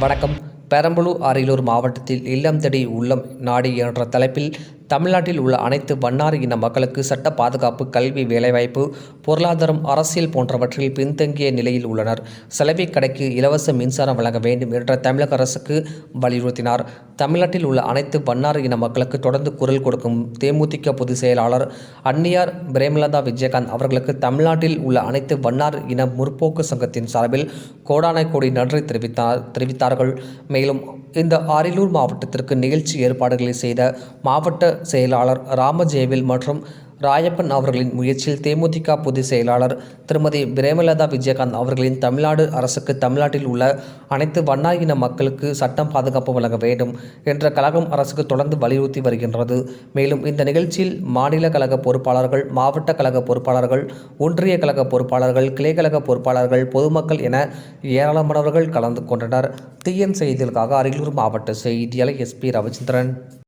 வணக்கம். பெரம்பலூர் அரியலூர் மாவட்டத்தில் இல்லம் தேடி உள்ளம் நாடி என்ற தலைப்பில் தமிழ்நாட்டில் உள்ள அனைத்து வண்ணார் இன மக்களுக்கு சட்ட பாதுகாப்பு கல்வி வேலைவாய்ப்பு பொருளாதாரம் அரசியல் போன்றவற்றில் பின்தங்கிய நிலையில் உள்ளனர். செலவை கடைக்கு இலவச மின்சாரம் வழங்க வேண்டும் என்ற தமிழக அரசுக்கு வலியுறுத்தினார். தமிழ்நாட்டில் உள்ள அனைத்து வண்ணார் இன மக்களுக்கு தொடர்ந்து குரல் கொடுக்கும் தேமுதிக பொதுச் செயலாளர் அன்னியார் பிரேமலதா விஜயகாந்த் அவர்களுக்கு தமிழ்நாட்டில் உள்ள அனைத்து வண்ணார் இன முற்போக்கு சங்கத்தின் சார்பில் கோடான கோடி நன்றி தெரிவித்தார் தெரிவித்தார்கள். மேலும் இந்த அரியலூர் மாவட்டத்திற்கு நிகழ்ச்சி ஏற்பாடுகளை செய்த மாவட்ட செயலாளர் ராமஜெயவில் மற்றும் ராயப்பன் அவர்களின் முயற்சியில் தேமுதிக பொதுச் செயலாளர் திருமதி பிரேமலதா விஜயகாந்த் அவர்களின் தமிழ்நாடு அரசுக்கு தமிழ்நாட்டில் உள்ள அனைத்து வண்ணாயின மக்களுக்கு சட்டம் பாதுகாப்பு வழங்க வேண்டும் என்ற கழகம் அரசுக்கு தொடர்ந்து வலியுறுத்தி வருகின்றது. மேலும் இந்த நிகழ்ச்சியில் மாநில கழக பொறுப்பாளர்கள் மாவட்ட கழக பொறுப்பாளர்கள் ஒன்றிய கழக பொறுப்பாளர்கள் கிளை கழக பொறுப்பாளர்கள் பொதுமக்கள் என ஏராளமானவர்கள் கலந்து கொண்டனர். டிஎன் செய்திகளுக்காக அரியலூர் மாவட்ட செய்தியாளர் எஸ்பி ரவிச்சந்திரன்.